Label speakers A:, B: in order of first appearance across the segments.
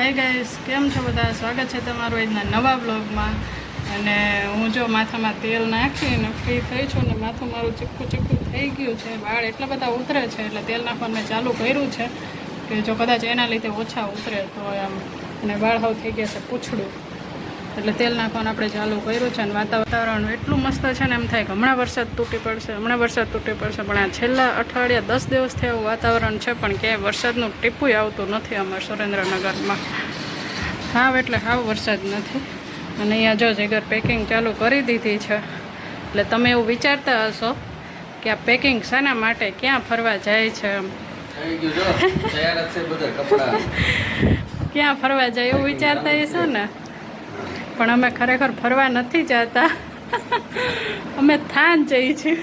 A: Hi guys કેમ છો બધા? સ્વાગત છે તમારું આજના નવા બ્લોગમાં અને હું જો માથામાં તેલ નાખીને ફ્રી થઈ છું ને માથું મારું ચીપકું ચીપકું થઈ ગયું છે. વાળ એટલા બધા ઉતરે છે, એટલે તેલ નાખવાનું મેં ચાલુ કર્યું છે. કે જો કદાચ એના લીધે ઓછા ઉતરે તો એમ. અને વાળ હાવ થઈ ગયા છે પૂછડું. એટલે તેલ નાખવાનું આપણે ચાલુ કર્યું છે અને વાતાવરણ એટલું મસ્ત છે ને એમ થાય કે હમણાં વરસાદ તૂટી પડશે હમણાં વરસાદ તૂટી પડશે પણ આ છેલ્લા અઠવાડિયા દસ દિવસથી એવું વાતાવરણ છે પણ ક્યાંય વરસાદનું ટીપું આવતું નથી અમારા સુરેન્દ્રનગરમાં. હાવ એટલે હાવ વરસાદ નથી. અને અહીંયા જો જગર પેકિંગ ચાલુ કરી દીધી છે. એટલે તમે એવું વિચારતા હશો કે આ પેકિંગ શાના માટે ક્યાં ફરવા જાય છે એમ. ક્યાં ફરવા જાય એવું વિચારતા હશો ને? પણ અમે ખરેખર ફરવા નથી જતા. અમે થાન જઈએ છીએ.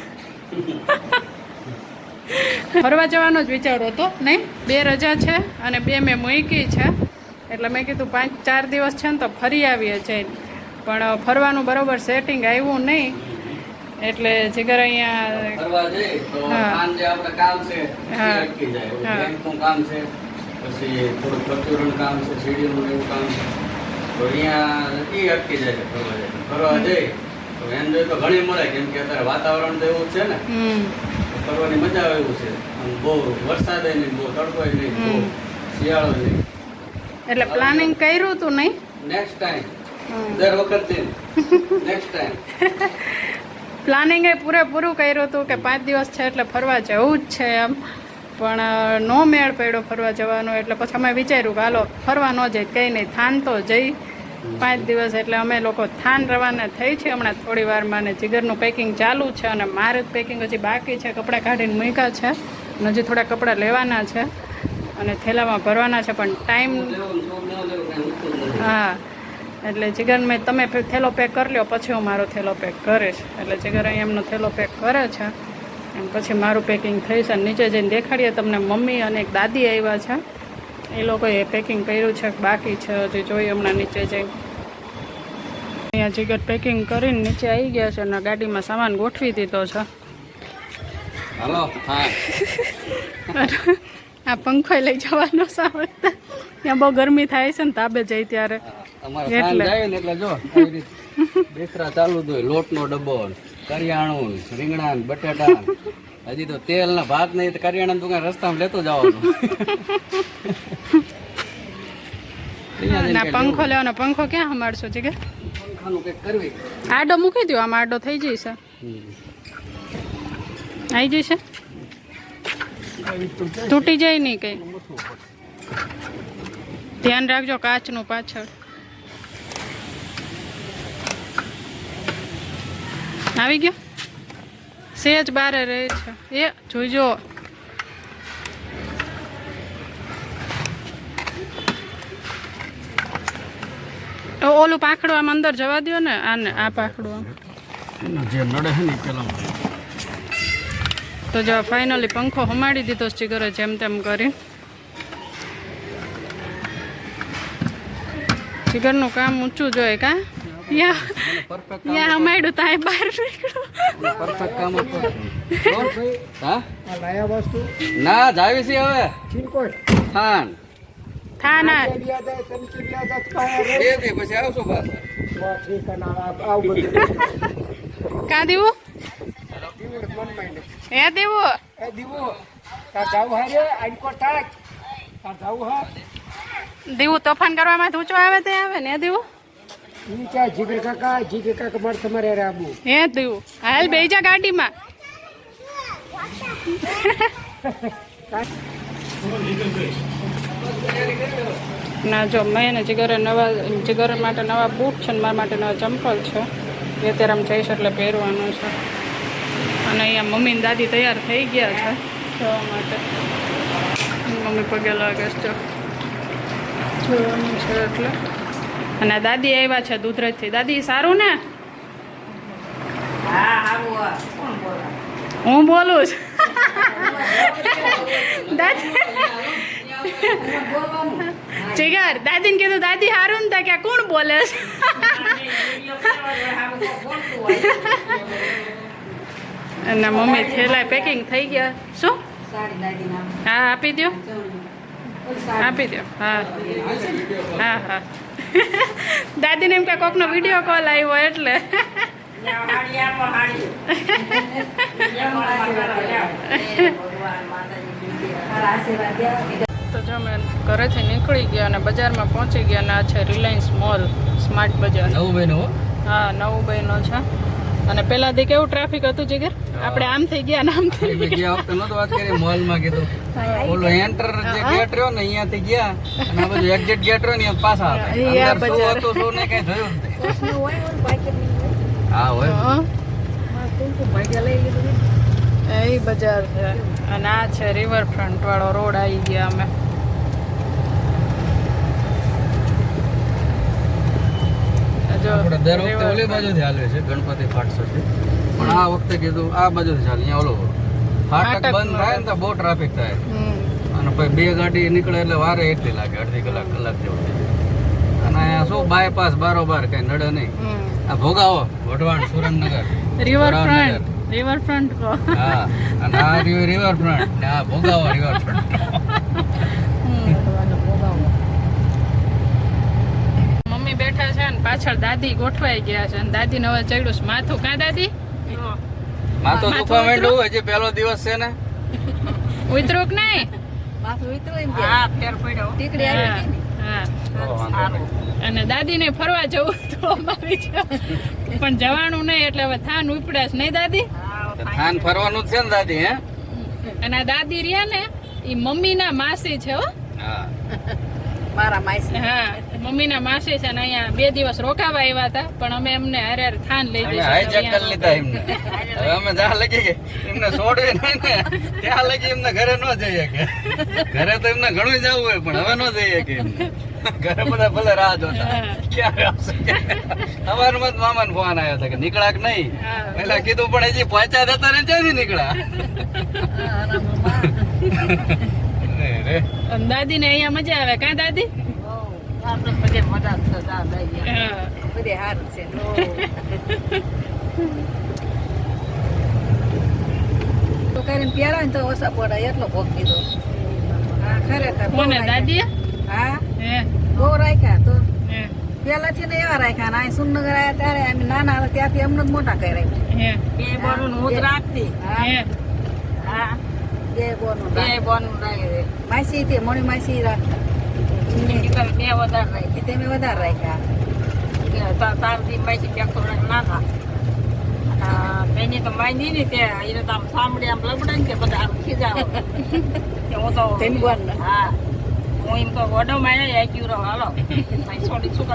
A: ફરવા જવાનો જ વિચાર હતો નહીં? બે રજા છે અને બે મેં મૂકી છે. એટલે મેં કીધું પાંચ ચાર દિવસ છે ને તો ફરી આવીએ જઈને. પણ ફરવાનું બરોબર સેટિંગ આવ્યું નહીં. એટલે જીગર અહીંયા.
B: કામ છે પછી થોડું પ્રચુરણ કામ છે સીડીનું એવું કામ છે. તો અહીંયા એ અટકી જાય છે ફરવા જાય ફરવા જઈ તો એન્જોય તો ઘણી મળે કેમ કે અત્યારે વાતાવરણ તો એવું છે ને. ફરવાની મજા આવે એવું છે. બહુ વરસાદ નહીં બહુ તડકો નહીં બહુ શિયાળો નહીં.
A: એટલે પ્લાનિંગ કર્યું હતું નહીં?
B: Next time. દર વખતે. નેક્સ્ટ ટાઈમ
A: પ્લાનિંગ એ પૂરેપૂરું કર્યું હતું કે પાંચ દિવસ છે એટલે ફરવા જવું જ છે એમ. પણ નો મેળ પડ્યો ફરવા જવાનો, એટલે પછી અમે વિચાર્યું કે હાલો, ફરવા ન જઈ કંઈ નહીં, થાન તો જઈ પાંચ દિવસ એટલે અમે લોકો થાન રવાના થઈ છે હમણાં થોડી વારમાં ને જીગરનું પેકિંગ ચાલુ છે અને મારું પેકિંગ હજી બાકી છે, કપડાં કાઢીને મૂક્યા છે અને હજી થોડા કપડાં લેવાના છે અને થેલામાં ભરવાના છે, પણ ટાઈમ
B: જ.
A: હા, એટલે જીગર મેં, તમે થેલો પેક કરી લ્યો, પછી હું મારો થેલો પેક કરીશ એટલે જીગર એમનો થેલો પેક કરે છે અને પછી મારું પેકિંગ થઈશ અને નીચે જઈને દેખાડીએ તમને મમ્મી અને એક દાદી આવ્યા છે. એ લોકોએ પેકિંગ કર્યું છે. કે બાકી છે હજી જોઈએ હમણાં નીચે જઈને. અહીંયા જીગર પેકિંગ કરીને નીચે આવી ગયા છે અને ગાડીમાં સામાન ગોઠવી દીધો છે.
B: હાલો હા
A: આ પંખો લઈ જવાનો સામાન ત્યાં બહુ ગરમી થાય છે ને તાબે જાય ત્યારે. એટલે.
B: જો બેસરા ચાલુ જ હોય લોટનો ડબ્બો કરિયાણું રીંગણા બટેટા હજી તો તેલ ના ભાત નહીં તો કરિયાણા દુકાન રસ્તામાં લેતો જાવ
A: ના પંખો
B: લેવું.
A: લેવાનો પંખો ક્યાં સંભાળશો
B: છે કે
A: આડો મૂકી દો આમાં આડો થઈ
B: જઈશ.
A: આવી જશે તૂટી જાય નહીં કંઈ. ધ્યાન રાખજો કાચનું પાછળ. આવી ગયો? સેજ બારે રહે છે. એ જોઈજો તો ઓલું પાખડું આમ અંદર જવા દો ને આને આ પાખડું આમ.
B: જે નડે છે ને પેલા
A: તો જો ફાઇનલી પંખો હમાડી દીધો છે જીગરે જેમ તેમ કરી. જીગરનું કામ ઊંચું જોઈએ કા? યા
B: પરફેક્ટ
A: યા હમાડ્યું તાય બહાર નીકળો.
B: પરફેક્ટ કામ હતું. હા?
C: આ લાયા વસ્તુ.
B: ના જાવી છે હવે.
C: ચીનકોટ
B: થાન.
C: થાન.
B: બે દી પછી આવશો
C: બસ ઠીક અને આ- આવું બધું.
A: કા દેવું. હે દેવું.
C: એ દીવું. તાર જાવું હારે આઈકોટ તાક તાર જાવું હા.
A: દેવું તોફાન કરવામાં ઊંચો આવે તે આવે ને દેવું?
C: ક્યાં જીગર કાકા જીગર કાકા મારે તમારે હારે આબુ
A: હે દેવું હાલ બેજા ગાડીમાં. ના, જો, મેં ને જીગરે નવા, જીગર માટે નવા બૂટ છે ને મારા માટે નવા ચંપલ છે. એ અત્યારે આમ જઈશ એટલે પહેરવાનું છે. અને અહીંયા મમ્મી ને દાદી તૈયાર થઈ ગયા છે જવા માટે. મમ્મી પગે લાગે છે. જોવાનું છે એટલે. અને દાદી આવ્યા છે દૂધરેજથી. દાદી સારું ને? હું બોલું? છું? દાદી. જીગર દાદીને કીધું દાદી હારું ને કે કોણ બોલે? છે અને મમ્મી થેલા પેકિંગ થઈ ગયા. શું? હા આપી દો આપી દો હા. હા હા. દાદીને એમ કે કોકનો વીડિયો કોલ આવ્યો એટલે. તો જો અમે ઘરેથી નીકળી ગયા અને બજારમાં પહોંચી ગયા અને આ છે રિલાયન્સ મોલ સ્માર્ટ બજાર.
B: નવું બહેનો હા.
A: નવું બહેનો છે. અને પેલા દી કેવું ટ્રાફિક હતું જીગર? આપણે આમ થઈ ગયા આમ થઈ
B: ગયા. વખતે નતો વાત કરી મોલમાં કીધું. ઓલો એન્ટર જે ગેટ રહ્યો ને અહીંયાથી ગયા અને આ બધું એક્ઝિટ ગેટ રહ્યો ને પાછા હતા અંદર શું હતું શું નહીં કઈ જોયું હા હોય.
A: એ બજાર છે. અને આ છે રિવરફ્રન્ટ વાળો રોડ આવી ગયા અમે. જો
B: દર વખતે ઓલી હાલે છે ગણપતિ ફાટ સુધી. પણ આ વખતે કીધું આ બાજુથી ચાલે અહીંયા ઓલો ફાટક બંધ થાય ને તો બહુ ટ્રાફિક થાય. અને પછી બે ગાડી નીકળે એટલે વારે એટલી લાગે અડધી કલાક કલાક જેવું અને અહીંયા શું બાયપાસ બારોબાર કઈ નડે નહીં. આ ભોગાવો વઢવાણ સુરેન્દ્રનગર.
A: રિવરફ્રન્ટ રિવરફ્રન્ટ કો
B: હા અને આ રિવર રિવરફ્રન્ટ ને આ ભોગાવો રિવરફ્રન્ટ
A: મમ્મી બેઠા છે ને પાછળ દાદી ગોઠવાઈ ગયા છે અને દાદીને હવે ચડ્યું છે. માથું કાં દાદી?
B: માથું
A: તો
B: દુખવા માંડ્યું હજી પહેલો દિવસ છે ને.
A: ઉતરું કે નહીં. અને દાદીને ફરવા જવું તો અમારી પણ જવાનું નહીં એટલે હવે થાન ઉપડ્યા નહીં દાદી?
B: થાન ફરવાનું છે ને દાદી હે?
A: અને દાદી રહ્યા ને એ મમ્મીના માસી છે હો.
D: મારા માસી.
A: હા. મમ્મીના માસી છે ને અહીંયા બે દિવસ રોકાવા આવ્યા હતા પણ અમે એમને હારે હારે થાન લઈ જઈશું
B: હાઈજેક કરી લીધા એમને. હવે અમે જ્યાં લગી કે એમને છોડવી નહીં ને ત્યાં લગી એમને ઘરે ન જઈએ કે ઘરે તો એમને ઘણું જવું હોય પણ હવે ન જઈએ કે એમને. ઘરે બધા ભલે રાહ જોતા. ક્યારે આવશે? અમારમાં જ મામાનો ફોન આવ્યો હતો કે નીકળાક નહીં. એટલે કીધું પણ હજી પહોંચ્યા જતા ને ત્યાંથી નીકળ્યા?
A: દાદી ને અહીંયા મજા આવે કાં દાદી?
D: કરીને પહેરાવે ને તો ઓછા પડે એટલો ભોગ દીધો હા ખરેખર
A: કોને દાદી
D: હા?
A: હે.
D: બહુ રાખ્યા તો.
A: હે.
D: પહેલાથી ને એવા રાખ્યા ને અહીં સુરનગર આવ્યા ત્યારે અમે નાના હતા ત્યાંથી અમને જ મોટા કરી
A: હે.
D: બે બોનું હું જ રાખતી.
A: હે.
D: હા. બે બોનું બે બોનું માસી તે મણી માસી રાખતા. બે વધારે રાખી તમે વધારે રાખ્યા તારથી બે ખોરાક નાના બેની તો માંદી ને તે એને તો આમ સાંભળે આમ લબડે ને તે બધા આમ ખીજાવ હું તો હા હું એમ તો વડો માં આક્યું રહો હાલો છોડી શું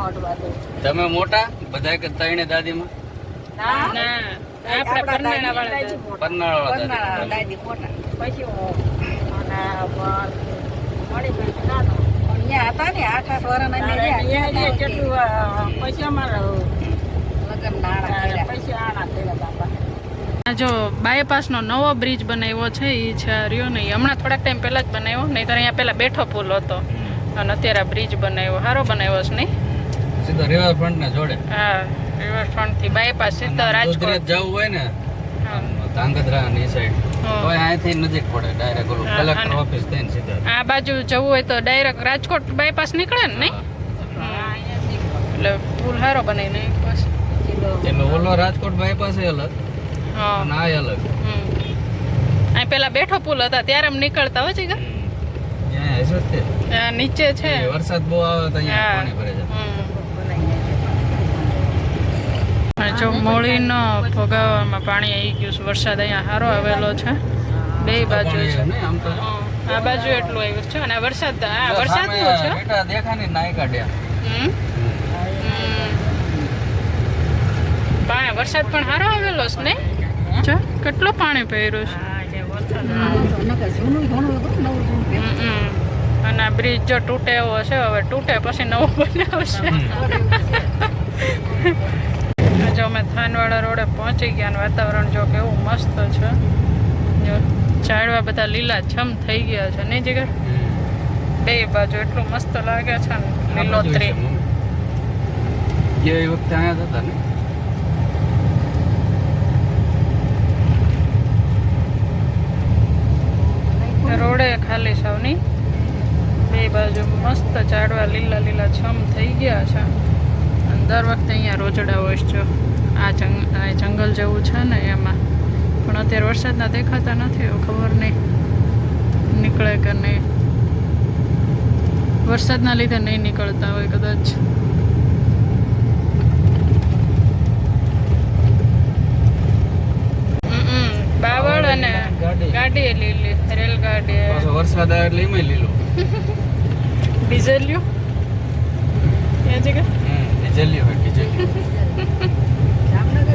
D: અડવા દઉં
B: તમે મોટા? બધા કે ત્રણે દાદીમાં
A: ના. આપણે પરનાળા વાળા દાદી.
B: મોટા.
D: પછી હું. અહીંયા હતા ને આઠ આઠ વર્ષના કેટલું પછી લગ્ન નાણા કર્યા આણા કર્યા બાપા
A: આ જો બાયપાસનો નવો બ્રિજ બનાવ્યો છે એ છે રહ્યો નહીં. હમણાં થોડાક ટાઈમ પહેલાં જ બનાવ્યો નહીં તો અહીંયા પહેલાં બેઠો પુલ હતો. અને અત્યારે બ્રિજ બનાવ્યો. સારો બનાવ્યો છે નહીં?
B: સીધો રિવરફ્રન્ટ ને જોડે.
A: હા રિવરફ્રન્ટથી બાયપાસ સીધા રાજકોટ.
B: જવું હોય ને. ધાંગધ્રા ની સાઈડ. તો નજીક પડે ડાયરેક્ટ ઓલું કલેક્ટર ઓફિસ થઈને સીધા
A: આ બાજુ જવું હોય તો ડાયરેક્ટ રાજકોટ બાયપાસ નીકળે ને નહીં? એટલે પુલ સારો બનાવી નાખ્યો
B: એટલે ઓલો રાજકોટ બાયપાસ એ અલગ
A: હા.
B: ના અલગ.
A: અહીં પેલા બેઠો પુલ હતા ત્યારે અમે નીકળતા હોય છે કે નીચે છે.
B: વરસાદ બહુ આવે તો અહીંયા પાણી ભરે જાય
A: હમ. અને જો મોળીનો ભોગાવામાં પાણી આવી ગયું છે વરસાદ અહીંયા સારો આવેલો છે. બે બાજુ છે. આ બાજુ એટલું આવ્યું છે. અને આ વરસાદ આ
B: વરસાદ
A: વરસાદનું છે.
B: દેખાની.
A: હમ. પા- વરસાદ પણ સારો આવેલો છે ને? જો કેટલું પાણી પહેર્યું છે. અને આ બ્રિજ જો તૂટે એવો છે હવે તૂટે પછી નવો બનાવશે. જો અમે થાનવાડા રોડે પહોંચી ગયા અને વાતાવરણ જો કેવું મસ્ત છે. જો ઝાડવા બધા લીલા છમ થઈ ગયા છે. નહીં જીગર? બે બાજુ એટલું મસ્ત લાગે છે ને લીલોતરી.
B: ગયા વખતે અહીંયા હતા ને.
A: રોડે ખાલી સૌની બે બાજુ મસ્ત ઝાડવા લીલા લીલા છમ થઈ ગયા છે. દર વખતે અહીંયા રોજડા હોય છે. આ જંગ જંગલ જેવું છે ને એમાં. પણ અત્યારે વરસાદના દેખાતા નથી એવું ખબર નહીં. નીકળે કે નહીં. વરસાદના લીધે નહીં નીકળતા હોય કદાચ. હમ, બાવળ અને
B: ગાડી.
A: લીલી રેલગાડી
B: વરસાદ આવે એટલે એમાં લીલું.
A: ડીઝલ્યું ત્યાં જગ્યા?
B: ડીઝલ્યું હોય
D: જલ્યો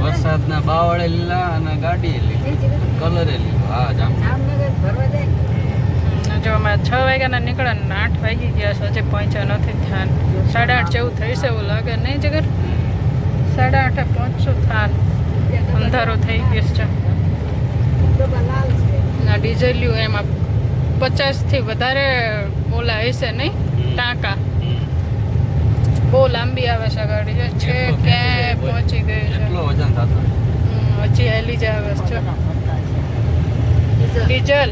B: વરસાદના બાવળે લીલા અને ગાડી લીલી. કલરે લીલો. હા
D: જામનગર. ફરવા જાય
A: જો અમે છ વાગ્યાના નીકળ્યા ને આઠ વાગી ગયા છે હજી પહોંચ્યા નથી થાન. સાડા આઠ જેવું થઈ છે એવું લાગે નહીં જગર? સાડા આઠે પહોંચશું થાન. અંધારો થઈ ગયો છે. ના ડીઝલ્યું એમાં પચાસથી વધારે ઓલા હશે નહીં? ટાંકા. બહુ લાંબી આવે છે ગાડી જો છે કે પહોંચી ગઈ છે.
B: કેટલો વજન થતો
A: પછી હજી હેલી જ આવે છે ડીઝલ.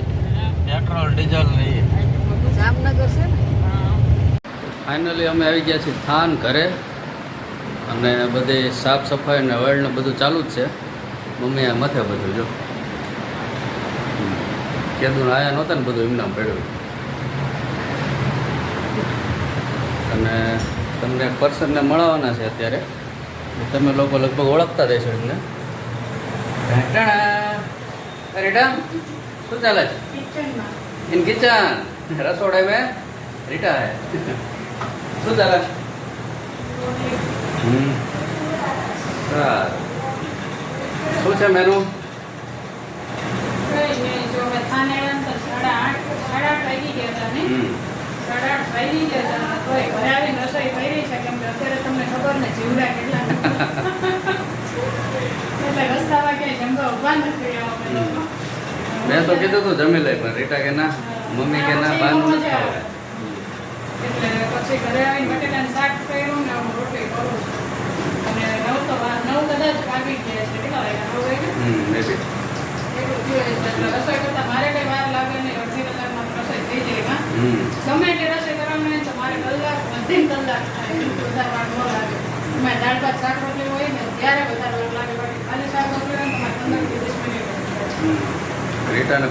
B: પેટ્રોલ ડીઝલ નહીં.
D: જામનગર છે
B: ફાઇનલી અમે આવી ગયા છીએ થાન ઘરે. અને બધી સાફ સફાઈ ને વળ ને બધું ચાલુ જ છે. મમ્મી આ મથે બધું જો. કેદું આયા નહોતા ને બધું એમના પડ્યું. અને તમને પર્સનને મળવાના છે અત્યારે. તમે લોકો લગભગ ઓળખતા રહેશો એમને. ટાણા. રીટા શું ચાલે છે? ઇન કિચન રસોડા મેં રીટા હે. શું ચાલે? શું છે મેનુ
A: જો અમે થાને આવ્યા ને તો સાડા આઠ સાડા આઠ વાગી ગયા હતા ને. તોય રસોઈ કરી છે કેમ કે અત્યારે તમને ખબર ને જીવડા કેટલા એટલે રસ્તામાં ક્યાંય જમવા નથી.
B: મેં તો કીધું તું જમી લે પણ રીટા કે ના મમ્મી કે ના
A: બહુ
B: નથી.
A: એટલે પછી ઘરે આવીને બટેટાનું શાક કર્યું ને હું રોટલી કરું અને નવ તો નવ કદાચ વાગી ગયા છે કેટલા વાગ્યા? નવ વાગ્યા?
B: હમ
A: હશે. એટલે રસોઈ કરતા મારે કઈ વાર લાગે નહીં અડધી કલાકમાં ગમે એટલી રસોઈ કરવાની હોય કલાક અડધી કલાક થાય. વધારે વાર ન લાગે. એમાં દાળ ભાત શાક રોટલી હોય ને ત્યારે વધારે વાર લાગે. બાકી ખાલી શાક રોટલી તમારે પંદરથી વીસ મિનિટ.
B: હમ.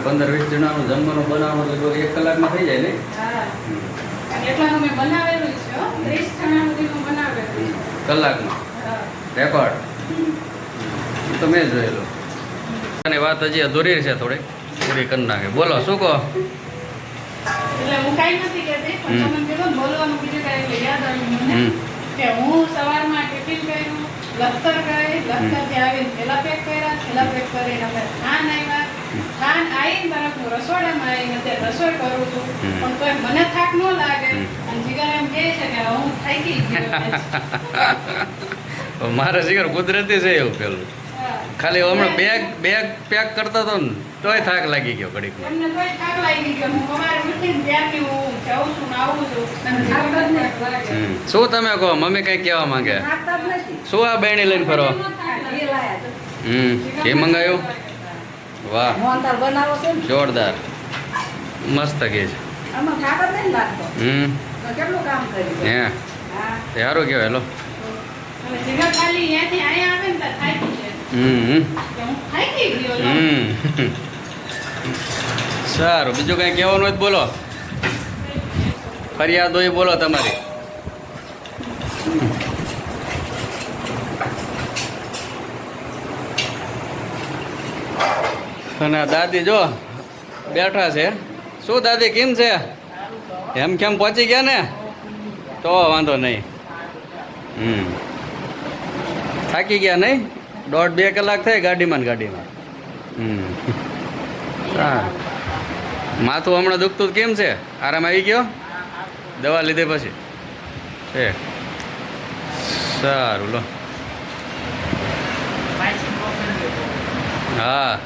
B: પંદર વીસ જણાનું જમવાનું બનાવવાનું એક કલાકમાં થઈ જાય ને?
A: હા. એટલાનું મેં બનાવેલું છે ત્રીસ જણા સુધીનું બનાવેલું
B: કલાકમાં? રેકોર્ડ? તો મેં જોયેલું. અને વાત હજી અધૂરી છે થોડી પૂરી કરી નાખે. બોલો શું કહો?
A: કાંઈ નથી કહેતી પણ. તમે કીધું બોલવાનું બીજું કાંઈ એટલે યાદ આવ્યું મને કે હું સવારમાં ટિફિન કર્યું લખતર ગઈ લખતરથી આવીને થેલા પેક કર્યા થેલા પેક કરીને અમે થાન આવ્યા. ખાન આવીને બરાબર હું રસોડામાં આવીને અત્યારે રસોઈ કરું છું. પણ તોય મને થાક ન લાગે. અને જીગર એમ કહે છે કે હું થાકી ગયો
B: મારા જીગર કુદરતી છે એવું પેલું. ખાલી હમણાં બેગ બેગ પેક કરતો હતો ને. તોય થાક લાગી ગયો ઘડીક. શું તમે કહો? મમ્મી કંઈ કહેવા માંગે? શું આ બેણી લઈને ફરો. હમ. કે મંગાવ્યું વાહ. જોરદાર. મસ્ત કે છે. હમ. હે.
D: હા.
B: સારું કહેવાય હેલો.
A: હવે જીગર ખાલી અહીંયાથી અહીંયા આવે ને ત્યારે થાકી જાય.
B: હમ હમ.
A: કે હું થાકી ગયો લો.
B: હમ. સારું, બીજું કંઈ કહેવાનું હોય બોલો. ફરિયાદ હોય બોલો તમારી. અને દાદી જો, બેઠા છે. શું દાદી, કેમ છે? એમ કેમ પહોંચી ગયા ને? તો વાંધો નહીં. હમ. થાકી ગયા નહીં? દોઢ બે કલાક થઈ, ગાડીમાં ગાડીમાં. હમ. માથું હમણાં દુખતું કેમ છે? આરામ આવી ગયો? દવા લીધે પછી. છે. સારું, લો. હા.